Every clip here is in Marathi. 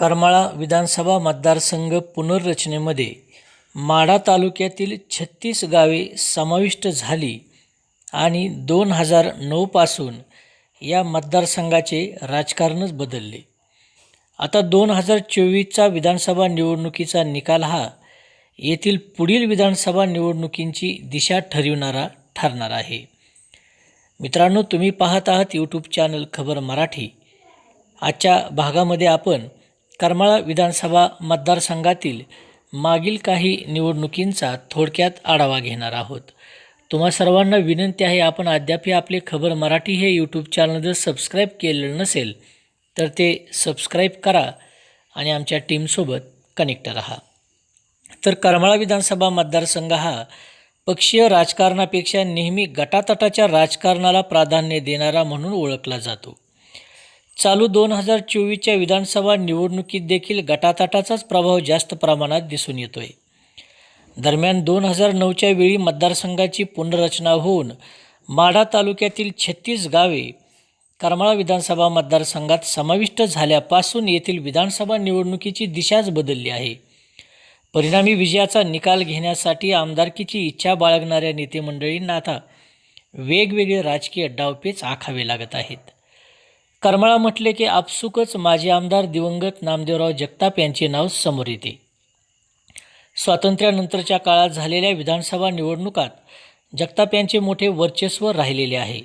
करमाळा विधानसभा मतदारसंघ पुनर्रचनेमध्ये माढा तालुक्यातील छत्तीस गावे समाविष्ट झाली आणि दोन हजार नऊपासून या मतदारसंघाचे राजकारणच बदलले. आता दोन हजार चोवीसचा विधानसभा निवडणुकीचा निकाल हा येथील पुढील विधानसभा निवडणुकींची दिशा ठरविणारा ठरणार आहे. मित्रांनो तुम्ही पाहत आहात यूट्यूब चॅनल खबर मराठी. आजच्या भागामध्ये आपण करमाळा विधानसभा मतदारसंघातील मागील काही निवडणुकींचा थोडक्यात आढावा घेणार आहोत. तुम्हा सर्वांना विनंती आहे आपण अद्यापही आपले खबर मराठी हे यूट्यूब चॅनल जर सबस्क्राईब केलेलं नसेल तर ते सबस्क्राईब करा आणि आमच्या टीमसोबत कनेक्ट राहा. तर करमाळा विधानसभा मतदारसंघ हा पक्षीय राजकारणापेक्षा नेहमी गटातटाच्या राजकारणाला प्राधान्य देणारा म्हणून ओळखला जातो. चालू दोन हजार चोवीसच्या विधानसभा निवडणुकीत देखील गटातटाचाच प्रभाव जास्त प्रमाणात दिसून येतोय. दरम्यान दोन हजार नऊच्या वेळी मतदारसंघाची पुनर्रचना होऊन माढा तालुक्यातील छत्तीस गावे करमाळा विधानसभा मतदारसंघात समाविष्ट झाल्यापासून येथील विधानसभा निवडणुकीची दिशाच बदलली आहे. परिणामी विजयाचा निकाल घेण्यासाठी आमदारकीची इच्छा बाळगणाऱ्या नेतेमंडळींना आता वेगवेगळे राजकीय डावपेच आखावे लागत आहेत. करमाळा म्हटले की आपसुकच माजी आमदार दिवंगत नामदेवराव जगताप यांचे नाव समोर येते. स्वातंत्र्यानंतरच्या काळात झालेल्या विधानसभा निवडणुकात जगताप यांचे मोठे वर्चस्व राहिलेले आहे.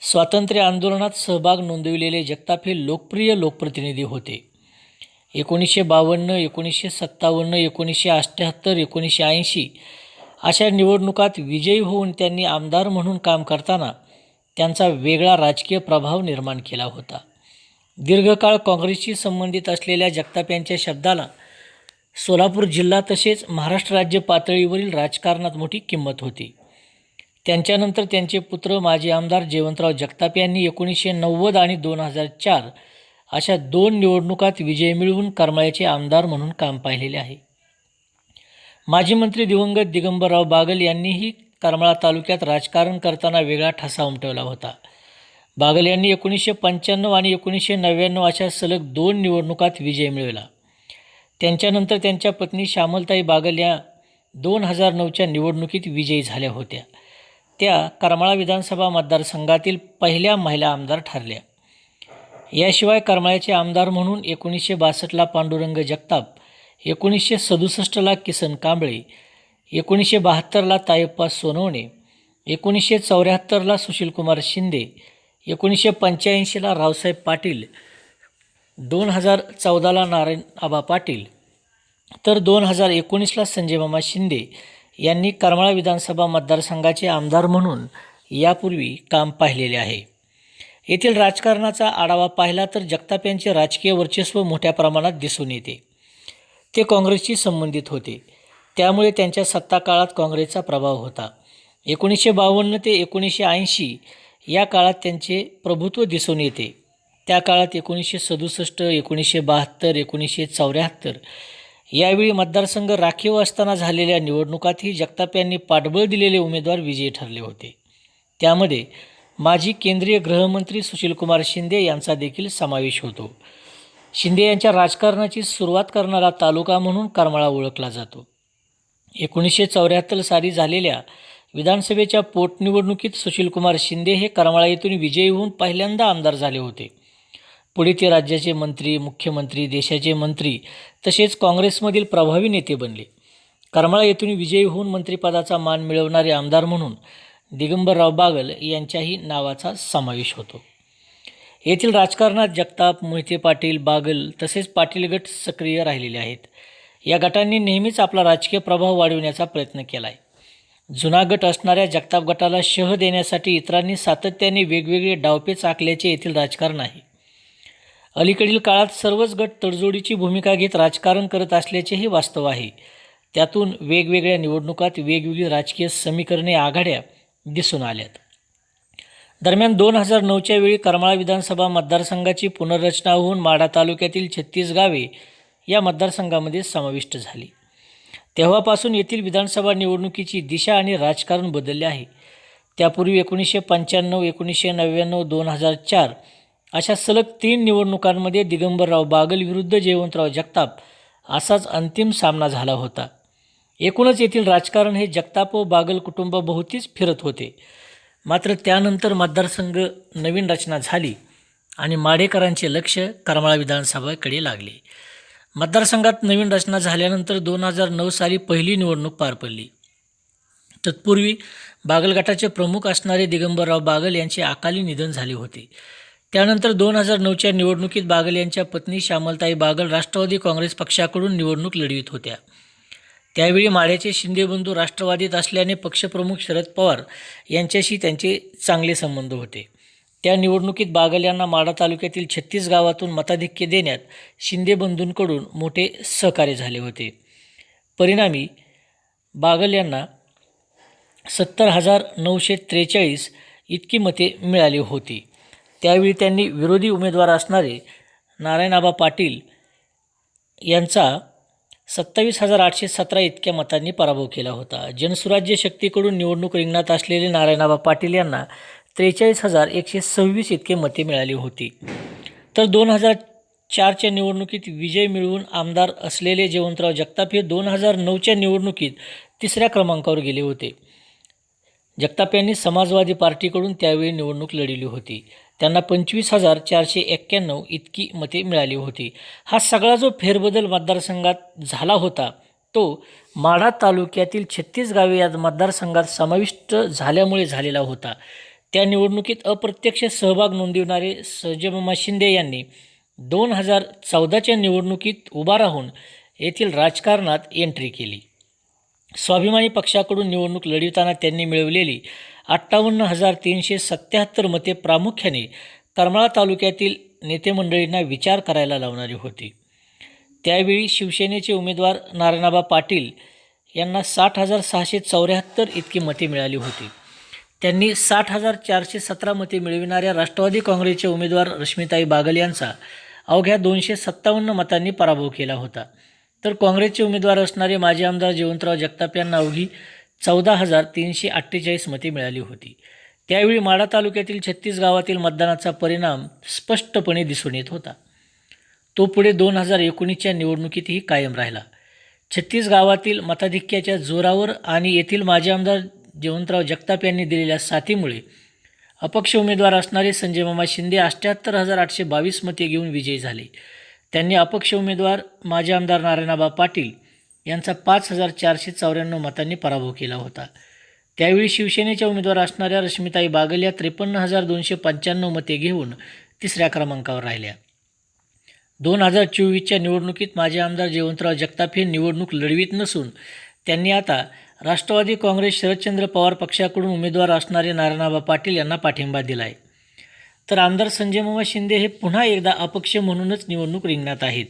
स्वातंत्र्य आंदोलनात सहभाग नोंदविलेले जगताप हे लोकप्रिय लोकप्रतिनिधी होते. एकोणीसशे बावन्न एकोणीसशे सत्तावन्न एकोणीसशे अठ्ठ्याहत्तर एकोणीसशे ऐंशी अशा निवडणुकात विजयी होऊन त्यांनी आमदार म्हणून काम करताना त्यांचा वेगळा राजकीय प्रभाव निर्माण केला होता. दीर्घकाळ काँग्रेसशी संबंधित असलेल्या जगताप यांच्या शब्दाला सोलापूर जिल्हा तसेच महाराष्ट्र राज्य पातळीवरील राजकारणात मोठी किंमत होती. त्यांच्यानंतर त्यांचे पुत्र माजी आमदार जयवंतराव जगताप यांनी एकोणीसशे नव्वद आणि दोन हजार चार अशा दोन निवडणुकात विजय मिळवून करमाळ्याचे आमदार म्हणून काम पाहिलेले आहे. माजी मंत्री दिवंगत दिगंबरराव बागल यांनीही करमाळा तालुक्यात राजकारण करताना वेगळा ठसा उमटवला होता. बागल यांनी एकोणीसशे पंच्याण्णव आणि एकोणीसशे नव्याण्णव अशा सलग दोन निवडणुकात विजय मिळवला. त्यांच्यानंतर त्यांच्या पत्नी श्यामलताई बागल या दोन हजार नऊच्या निवडणुकीत विजयी झाल्या होत्या. त्या करमाळा विधानसभा मतदारसंघातील पहिल्या महिला आमदार ठरल्या. याशिवाय करमाळ्याचे आमदार म्हणून एकोणीसशे बासष्टला पांडुरंग जगताप एकोणीसशे सदुसष्टला किसन कांबळे एकोणीसशे बहात्तरला तायप्पा सोनवणे एकोणीसशे चौऱ्याहत्तरला सुशीलकुमार शिंदे एकोणीसशे पंच्याऐंशीला रावसाहेब पाटील दोन हजार चौदाला नारायण आबा पाटील तर दोन हजार एकोणीसला संजयमामा शिंदे यांनी करमाळा विधानसभा मतदारसंघाचे आमदार म्हणून यापूर्वी काम पाहिलेले आहे. येथील राजकारणाचा आढावा पाहिला तर जगताप यांचे राजकीय वर्चस्व मोठ्या प्रमाणात दिसून येते. ते काँग्रेसशी संबंधित होते. त्यामुळे त्यांच्या सत्ता काळात काँग्रेसचा प्रभाव होता. एकोणीसशे बावन्न ते एकोणीसशे ऐंशी या काळात त्यांचे प्रभुत्व दिसून येते. त्या काळात एकोणीसशे सदुसष्ट एकोणीसशे बहात्तर एकोणीसशे चौऱ्याहत्तर यावेळी मतदारसंघ राखीव असताना झालेल्या निवडणुकातही जगताप यांनी पाठबळ दिलेले उमेदवार विजयी ठरले होते. त्यामध्ये माजी केंद्रीय गृहमंत्री सुशीलकुमार शिंदे यांचा देखील समावेश होतो. शिंदे यांच्या राजकारणाची सुरुवात करणारा तालुका म्हणून करमाळा ओळखला जातो. एकोणीसशे चौऱ्याहत्तर साली झालेल्या विधानसभेच्या पोटनिवडणुकीत सुशीलकुमार शिंदे हे करमाळा येथून विजयी होऊन पहिल्यांदा आमदार झाले होते. पुढे ते राज्याचे मंत्री मुख्यमंत्री देशाचे मंत्री तसेच काँग्रेसमधील प्रभावी नेते बनले. करमाळा येथून विजयी होऊन मंत्रिपदाचा मान मिळवणारे आमदार म्हणून दिगंबरराव बागल यांच्याही नावाचा समावेश होतो. येथील राजकारणात जगताप मोहिते पाटील बागल तसेच पाटील गट सक्रिय राहिलेले आहेत. या गटांनी नेहमीच आपला राजकीय प्रभाव वाढविण्याचा प्रयत्न केला आहे जुना गट असणाऱ्या जगताप गटाला शह देण्यासाठी इतरांनी सातत्याने वेगवेगळे डावपेच आखल्याचे येथील राजकारण आहे. अलीकडील काळात सर्वच गट तडजोडीची भूमिका घेत राजकारण करत असल्याचेही वास्तव आहे. त्यातून वेगवेगळ्या निवडणुकात वेगवेगळी राजकीय समीकरणे आघाड्या दिसून आल्यात. दरम्यान दोन हजार नऊच्या वेळी करमाळा विधानसभा मतदारसंघाची पुनर्रचना होऊन माढा तालुक्यातील छत्तीस गावे या मतदारसंघामध्ये समाविष्ट झाली. तेव्हापासून येथील विधानसभा निवडणुकीची दिशा आणि राजकारण बदलले आहे. त्यापूर्वी एकोणीसशे पंच्याण्णव एकोणीसशे नव्याण्णव दोन हजार चार अशा सलग तीन निवडणुकांमध्ये दिगंबरराव बागल विरुद्ध जयवंतराव जगताप असाच अंतिम सामना झाला होता. एकूणच येथील राजकारण हे जगताप व बागल कुटुंबाभोवतीच फिरत होते. मात्र त्यानंतर मतदारसंघ नवीन रचना झाली आणि माडेकरांचे लक्ष करमाळा विधानसभेकडे लागले. मतदारसंघात नवीन रचना झाल्यानंतर दोन हजार नऊ साली पहिली निवडणूक पार पडली. तत्पूर्वी बागल गटाचे प्रमुख असणारे दिगंबरराव बागल यांचे अकाली निधन झाले होते. त्यानंतर दोन हजार नऊच्या निवडणुकीत बागल यांच्या पत्नी श्यामलताई बागल राष्ट्रवादी काँग्रेस पक्षाकडून निवडणूक लढवित होत्या. त्यावेळी माळ्याचे शिंदेबंधू राष्ट्रवादीत असल्याने पक्षप्रमुख शरद पवार यांच्याशी त्यांचे चांगले संबंध होते. त्या निवडणुकीत बागल यांना माडा तालुक्यातील छत्तीस गावातून मताधिक्य देण्यात शिंदे बंधूंकडून मोठे सहकार्य झाले होते. परिणामी बागल यांना सत्तर हजार नऊशे त्रेचाळीस इतकी मते मिळाली होती. त्यावेळी त्यांनी विरोधी उमेदवार असणारे नारायणाबा पाटील यांचा सत्तावीस हजार आठशे सतरा इतक्या मतांनी पराभव केला होता. जनसुराज्य शक्तीकडून निवडणूक रिंगणात असलेले नारायणाबा पाटील यांना त्रेचाळीस हजार एकशे सव्वीस इतके मते मिळाली होती. तर दोन हजार चारच्या निवडणुकीत विजय मिळवून आमदार असलेले जयवंतराव जगताप हे दोन हजार नऊच्या निवडणुकीत तिसऱ्या क्रमांकावर गेले होते. जगताप यांनी समाजवादी पार्टीकडून त्यावेळी निवडणूक लढली होती. त्यांना पंचवीस हजार चारशे एक्क्याण्णव इतकी मते मिळाली होती. हा सगळा जो फेरबदल मतदारसंघात झाला होता तो माढा तालुक्यातील छत्तीस गावे या मतदारसंघात समाविष्ट झाल्यामुळे झालेला होता. त्या निवडणुकीत अप्रत्यक्ष सहभाग नोंदविणारे सजयमामा शिंदे यांनी दोन हजार चौदाच्या निवडणुकीत उभा राहून येथील राजकारणात एंट्री केली. स्वाभिमानी पक्षाकडून निवडणूक लढविताना त्यांनी मिळवलेली अठ्ठावन्न हजार तीनशे सत्याहत्तर मते प्रामुख्याने करमाळा तालुक्यातील नेतेमंडळींना विचार करायला लावणारी होती. त्यावेळी शिवसेनेचे उमेदवार नारायणाबा पाटील यांना साठ हजार सहाशे चौऱ्याहत्तर इतकी मते मिळाली होती. त्यांनी साठ हजार चारशे सतरा मते मिळविणाऱ्या राष्ट्रवादी काँग्रेसचे उमेदवार रश्मिताई बागल यांचा अवघ्या दोनशे सत्तावन्न मतांनी पराभव केला होता. तर काँग्रेसचे उमेदवार असणारे माजी आमदार जयवंतराव जगताप यांना अवघी चौदा हजार तीनशे अठ्ठेचाळीस मते मिळाली होती. त्यावेळी माढा तालुक्यातील छत्तीस गावातील मतदानाचा परिणाम स्पष्टपणे दिसून येत होता. तो पुढे दोन हजार एकोणीसच्या निवडणुकीतही कायम राहिला. छत्तीस गावातील मताधिक्याच्या जोरावर आणि येथील माजी आमदार जयवंतराव जगताप यांनी दिलेल्या साथीमुळे अपक्ष उमेदवार असणारे संजय मामा शिंदे अष्ट्याहत्तर हजार आठशे बावीस मते घेऊन विजयी झाले. त्यांनी अपक्ष उमेदवार माजी आमदार नारायणाबा पाटील यांचा पाच हजार चारशे चौऱ्याण्णव मतांनी पराभव केला होता. त्यावेळी शिवसेनेच्या उमेदवार असणाऱ्या रश्मिताई बागल या त्रेपन्न हजार दोनशे पंच्याण्णव मते घेऊन तिसऱ्या क्रमांकावर राहिल्या. दोन हजार चोवीसच्या निवडणुकीत माजी आमदार जयवंतराव जगताप हे निवडणूक लढवीत नसून त्यांनी आता राष्ट्रवादी काँग्रेस शरदचंद्र पवार पक्षाकडून उमेदवार असणारे नारायणाबा पाटील यांना पाठिंबा दिला आहे तर आमदार संजय मामा शिंदे हे पुन्हा एकदा अपक्ष म्हणूनच निवडणूक रिंगणात आहेत.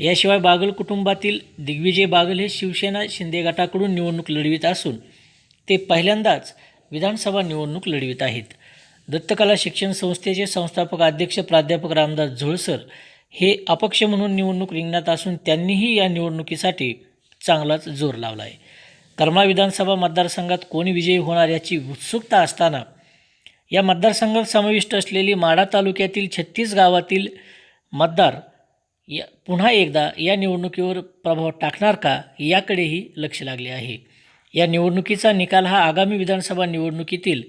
याशिवाय बागल कुटुंबातील दिग्विजय बागल हे शिवसेना शिंदे गटाकडून निवडणूक लढवित असून ते पहिल्यांदाच विधानसभा निवडणूक लढवित आहेत. दत्तकला शिक्षण संस्थेचे संस्थापक अध्यक्ष प्राध्यापक रामदास झोळसर हे अपक्ष म्हणून निवडणूक रिंगणात असून त्यांनीही या निवडणुकीसाठी चांगलाच जोर लावला आहे करमाळा विधानसभा मतदारसंघात कोणी विजयी होणार याची उत्सुकता असताना या मतदारसंघात समाविष्ट असलेली माढा तालुक्यातील छत्तीस गावातील मतदार या पुन्हा एकदा या निवडणुकीवर प्रभाव टाकणार का याकडेही लक्ष लागले आहे. या निवडणुकीचा निकाल हा आगामी विधानसभा निवडणुकीतील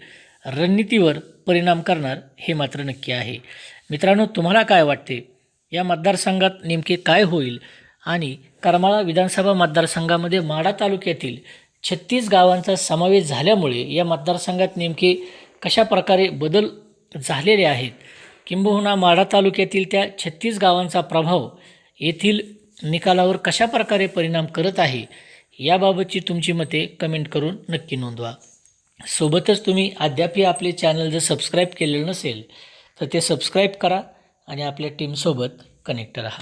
रणनीतीवर परिणाम करणार हे मात्र नक्की आहे. मित्रांनो तुम्हाला काय वाटते? या मतदारसंघात नेमके काय होईल? आणि करमाळा विधानसभा मतदारसंघामध्ये माढा तालुक्यातील छत्तीस गावांचा समावेश झाल्यामुळे या मतदारसंघात नेमके कशा प्रकारे बदल झालेले आहेत? किंबहुना माढा तालुक्यातील त्या छत्तीस गावांचा प्रभाव येथील निकालावर कशा प्रकारे परिणाम करत आहे याबाबतची तुमची मते कमेंट करून नक्की नोंदवा. सोबतच तुम्ही अद्यापही आपले चॅनल जर सबस्क्राईब केलेलं नसेल तर ते सबस्क्राईब करा आणि आपल्या टीमसोबत कनेक्ट राहा.